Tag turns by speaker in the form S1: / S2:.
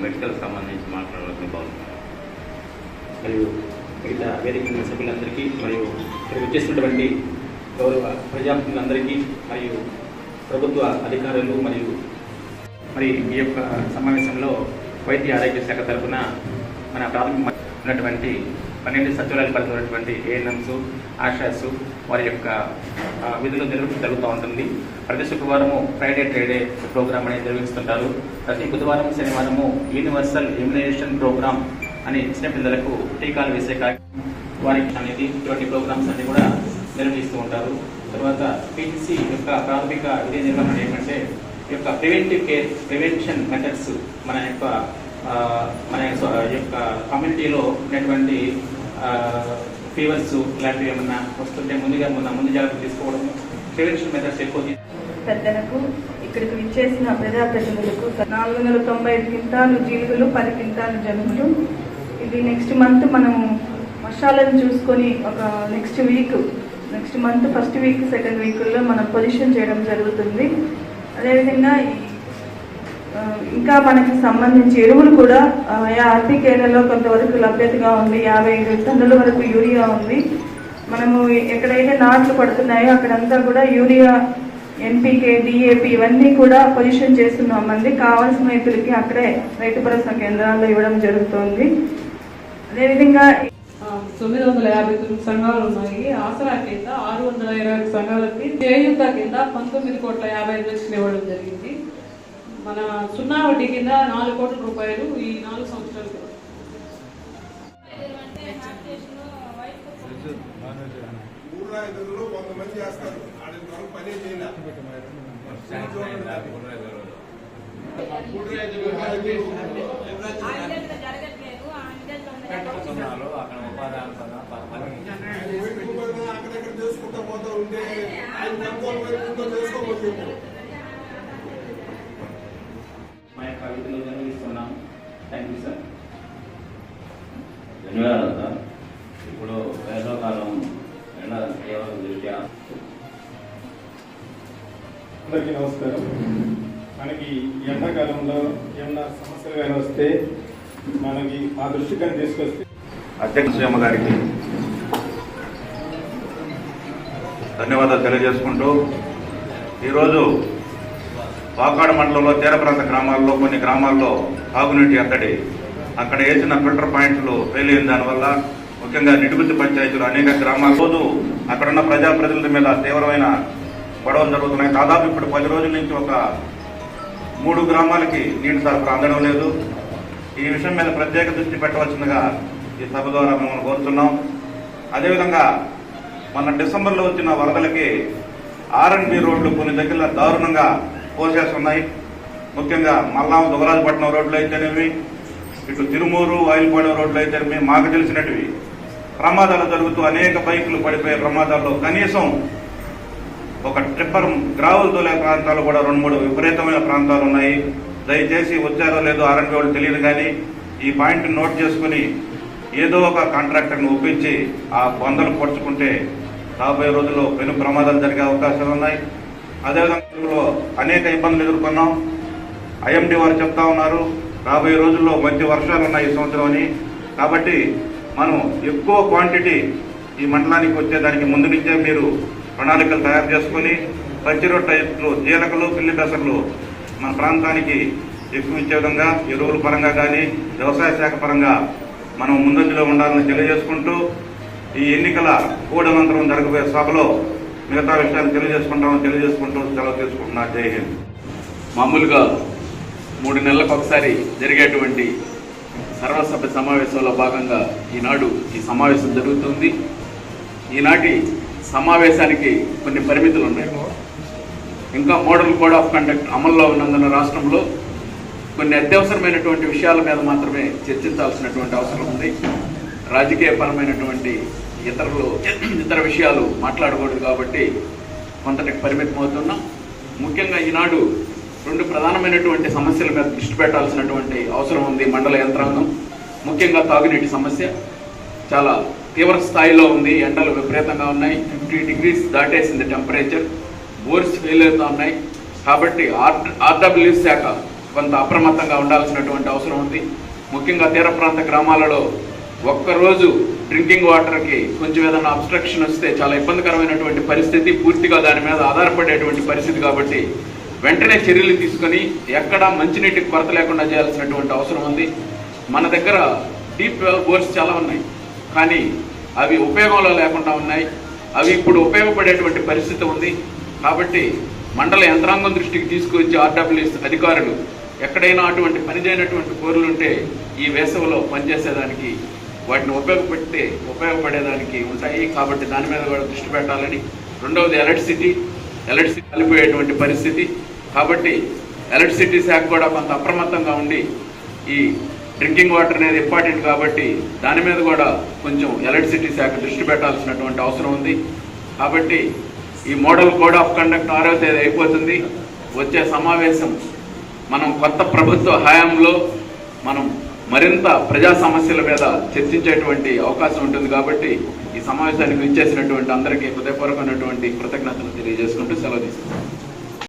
S1: Medical సంబంధించి మాట్లాడవలసిన బాగుంది
S2: మరియు మిగతా వేదిక ఉన్న సభ్యులందరికీ మరియు ఇక్కడ వచ్చేసినటువంటి గౌరవ ప్రజాప్రతినిధులందరికీ మరియు ప్రభుత్వ అధికారులు మరియు మరి ఈ యొక్క సమావేశంలో వైద్య ఆరోగ్య శాఖ తరఫున మన ప్రాథమిక ఉన్నటువంటి పన్నెండు సచివాలయాలు పరిధిలో ఉన్నటువంటి ఏఎన్ఎంస్ ఆశాస్ వారి యొక్క విధులు నిర్వహించ జరుగుతూ ఉంటుంది. ప్రతి శుక్రవారము ఫ్రైడే ట్రైడే ప్రోగ్రామ్ అనేది నిర్వహిస్తుంటారు. ప్రతి బుధవారం శనివారము యూనివర్సల్ ఇమ్యునైజేషన్ ప్రోగ్రామ్ అని చిన్నపిల్లలకు టీకాలు వేసే కార్యక్రమం వారికి అనేది ఇటువంటి ప్రోగ్రామ్స్ అన్ని కూడా నిర్వహిస్తూ ఉంటారు. తర్వాత పిహెచ్సి యొక్క ప్రాథమిక విధి నిర్వహణ ఏమంటే ఈ యొక్క ప్రివెంటివ్ కేర్ ప్రివెన్షన్ మెథడ్స్ మన యొక్క మన యొక్క కమ్యూనిటీలో ఉన్నటువంటి ఫీవర్స్ ఇలాంటివి ఏమన్నా వస్తుంటే ముందుగా మొన్న ముందు జాగ్రత్త తీసుకోవడం ప్రివెన్షన్ మెథడ్స్ ఎక్కువ
S3: పెద్దలకు ఇక్కడికి విచ్చేసిన ప్రజాప్రతినిధులకు నాలుగు వందల తొంభై ఐదు క్వింటాలు జీలుగులు పది క్వింటాలు జనుములు. ఇది నెక్స్ట్ మంత్ మనం వర్షాలను చూసుకొని ఒక next week next month first week second వీక్లో మనం పొజిషన్ చేయడం జరుగుతుంది. అదేవిధంగా ఈ ఇంకా మనకి సంబంధించి ఎరువులు కూడా ఆర్పికేలలో కొంతవరకు లభ్యతగా ఉంది. యాభై ఐదు టన్నుల వరకు యూరియా ఉంది. మనము ఎక్కడైతే నాట్లు పడుతున్నాయో అక్కడంతా కూడా యూరియా ఎన్పికే డిఏపి ఇవన్నీ కూడా పొజిషన్ చేస్తున్నామండి కావాల్సిన రైతులకి అక్కడే రైతు భరోసా కేంద్రాల్లో ఇవ్వడం జరుగుతుంది. అదేవిధంగా
S4: తొమ్మిది వందల యాభై తొమ్మిది సంఘాలు ఉన్నాయి. ఆసరా కింద ఆరు వందల ఇరవై సంఘాలకి చేయూత కింద పంతొమ్మిది కోట్ల యాభై ఐదు లక్షలు ఇవ్వడం జరిగింది. మన సున్నా వడ్డీ కింద నాలుగు కోట్ల రూపాయలు ఈ నాలుగు సంవత్సరాలు
S5: కొంతమంది చేస్తారు. పని చేయాలి.
S1: అక్కడ ఉపాధి
S5: అక్కడెక్కడ చేసుకుంటా పోతా ఉంటే ఆయన నమ్మకం
S1: ధన్యవాదాలు సార్. ఇప్పుడు వేసవకాలం ఎండ తీవ్ర దృష్ట్యా?
S6: అందరికీ నమస్కారం. మనకి ఎండాకాలంలో ఏమన్నా సమస్యలు కానీ వస్తే మనకి మా దృష్టికి కానీ తీసుకొస్తే
S7: అధ్యక్ష గారికి ధన్యవాదాలు తెలియజేసుకుంటూ ఈరోజు వాకాడ మండలంలో తీర ప్రాంత గ్రామాల్లో కొన్ని గ్రామాల్లో తాగునీటి ఎత్తడి అక్కడ వేసిన ఫిల్టర్ పాయింట్లు ఫెయిల్ అయిన దానివల్ల ముఖ్యంగా నిడుగుద్ది పంచాయతీలు అనేక గ్రామాల రోజు అక్కడున్న ప్రజాప్రతినిధుల మీద తీవ్రమైన గొడవలు జరుగుతున్నాయి. దాదాపు ఇప్పుడు పది రోజుల నుంచి ఒక మూడు గ్రామాలకి నీటి సరఫరా అందడం లేదు. ఈ విషయం మీద ప్రత్యేక దృష్టి పెట్టవలసిందిగా ఈ సభ ద్వారా మిమ్మల్ని కోరుతున్నాం. అదేవిధంగా మన డిసెంబర్లో వచ్చిన వరదలకి ఆర్ఎండ్బి రోడ్లు కొన్ని దగ్గర దారుణంగా పోసేస్తున్నాయి ముఖ్యంగా మల్లాం దుగరాజపట్నం రోడ్లు అయితేనేవి ఇటు తిరుమూరు వాయిల్పాడు రోడ్లు మేము మాకు తెలిసినటివి. ప్రమాదాలు జరుగుతూ అనేక బైకులు పడిపోయే ప్రమాదాల్లో కనీసం ఒక ట్రిప్పర్ గ్రావులు తోలే ప్రాంతాలు కూడా రెండు మూడు విపరీతమైన ప్రాంతాలు ఉన్నాయి. దయచేసి వచ్చారో లేదో ఆర్ఎండ్బి వాళ్ళు తెలియదు కానీ ఈ పాయింట్ నోట్ చేసుకుని ఏదో ఒక కాంట్రాక్టర్ని ఒప్పించి ఆ బొందలు పొడుచుకుంటే రాబోయే రోజుల్లో పెను ప్రమాదాలు జరిగే అవకాశాలు ఉన్నాయి. అదేవిధంగా అనేక ఇబ్బందులు ఎదుర్కొన్నాం. ఐఎండి వారు చెప్తా ఉన్నారు. రాబోయే రోజుల్లో మంచి వర్షాలు ఉన్నాయి ఈ సంవత్సరం అని కాబట్టి మనం ఎక్కువ క్వాంటిటీ ఈ మండలానికి వచ్చేదానికి ముందు నుంచే మీరు ప్రణాళికలు తయారు చేసుకొని పచ్చి రొట్టెలు జీలకలు పిల్లి పెసర్లు మన ప్రాంతానికి ఎక్కువ ఇచ్చే విధంగా ఎరువుల పరంగా కానీ వ్యవసాయ శాఖ పరంగా మనం ముందంజలో ఉండాలని తెలియజేసుకుంటూ ఈ ఎన్నికల కూడమంతరం జరగబోయే సభలో మిగతా విషయాలు తెలియజేసుకుంటామని తెలియజేసుకుంటూ సెలవు తీసుకుంటున్నా. జై హింద్.
S8: మామూలుగా మూడు నెలలకు ఒకసారి జరిగేటువంటి సర్వసభ్య సమావేశంలో భాగంగా ఈనాడు ఈ సమావేశం జరుగుతుంది. ఈనాటి సమావేశానికి కొన్ని పరిమితులు ఉన్నాయి. ఇంకా మోడల్ కోడ్ ఆఫ్ కండక్ట్ అమల్లో ఉన్నందున రాష్ట్రంలో కొన్ని అత్యవసరమైనటువంటి విషయాల మీద మాత్రమే చర్చించాల్సినటువంటి అవసరం ఉంది. రాజకీయపరమైనటువంటి ఇతరులు ఇతర విషయాలు మాట్లాడకూడదు కాబట్టి కొంతటికి పరిమితం అవుతున్నాం ముఖ్యంగా ఈనాడు రెండు ప్రధానమైనటువంటి సమస్యల మీద దృష్టి పెట్టాల్సినటువంటి అవసరం ఉంది మండల యంత్రాంగం. ముఖ్యంగా తాగునీటి సమస్య చాలా తీవ్ర స్థాయిలో ఉంది. ఎండలు విపరీతంగా ఉన్నాయి. ఫిఫ్టీ డిగ్రీస్ దాటేసింది టెంపరేచర్. బోర్స్ ఫెయిల్ అవుతూ ఉన్నాయి. కాబట్టి ఆర్ ఆర్డబ్ల్యూ శాఖ కొంత అప్రమత్తంగా ఉండాల్సినటువంటి అవసరం ఉంది. ముఖ్యంగా తీర ప్రాంత గ్రామాలలో ఒక్కరోజు డ్రింకింగ్ వాటర్కి కొంచెం ఏదైనా అబ్స్ట్రక్షన్ వస్తే చాలా ఇబ్బందికరమైనటువంటి పరిస్థితి పూర్తిగా దాని మీద ఆధారపడేటువంటి పరిస్థితి కాబట్టి వెంటనే చర్యలు తీసుకొని ఎక్కడా మంచినీటికి కొరత లేకుండా చేయాల్సినటువంటి అవసరం ఉంది. మన దగ్గర డీప్ వెల్ బోర్స్ చాలా ఉన్నాయి. కానీ అవి ఉపయోగంలో లేకుండా ఉన్నాయి. అవి ఇప్పుడు ఉపయోగపడేటువంటి పరిస్థితి ఉంది. కాబట్టి మండల యంత్రాంగం దృష్టికి తీసుకువచ్చి ఆర్డబ్ల్యూఎస్ అధికారులు ఎక్కడైనా అటువంటి పనిచేయనటువంటి కోరులు ఉంటే ఈ వేసవిలో పనిచేసేదానికి వాటిని ఉపయోగపెడితే ఉపయోగపడేదానికి ఉంటాయి. కాబట్టి దాని మీద కూడా దృష్టి పెట్టాలని. రెండవది ఎలక్ట్రిసిటీ ఎలక్ట్రిసిటీ కలిపోయేటువంటి పరిస్థితి. కాబట్టి ఎలక్ట్రిసిటీ శాఖ కూడా కొంత అప్రమత్తంగా ఉండి ఈ డ్రింకింగ్ వాటర్ అనేది ఇంపార్టెంట్ కాబట్టి దాని మీద కూడా కొంచెం ఎలక్ట్రిసిటీ శాఖ దృష్టి పెట్టాల్సినటువంటి అవసరం ఉంది. కాబట్టి ఈ మోడల్ కోడ్ ఆఫ్ కండక్ట్ ఆరో తేదీ అయిపోతుంది. వచ్చే సమావేశం మనం కొత్త ప్రభుత్వ హయాంలో మనం మరింత ప్రజా సమస్యల మీద చర్చించేటువంటి అవకాశం ఉంటుంది కాబట్టి ఈ సమావేశానికి విచ్చేసినటువంటి అందరికీ హృదయపూర్వకమైనటువంటి కృతజ్ఞతలు తెలియజేసుకుంటూ సెలవు తీసుకుంటాం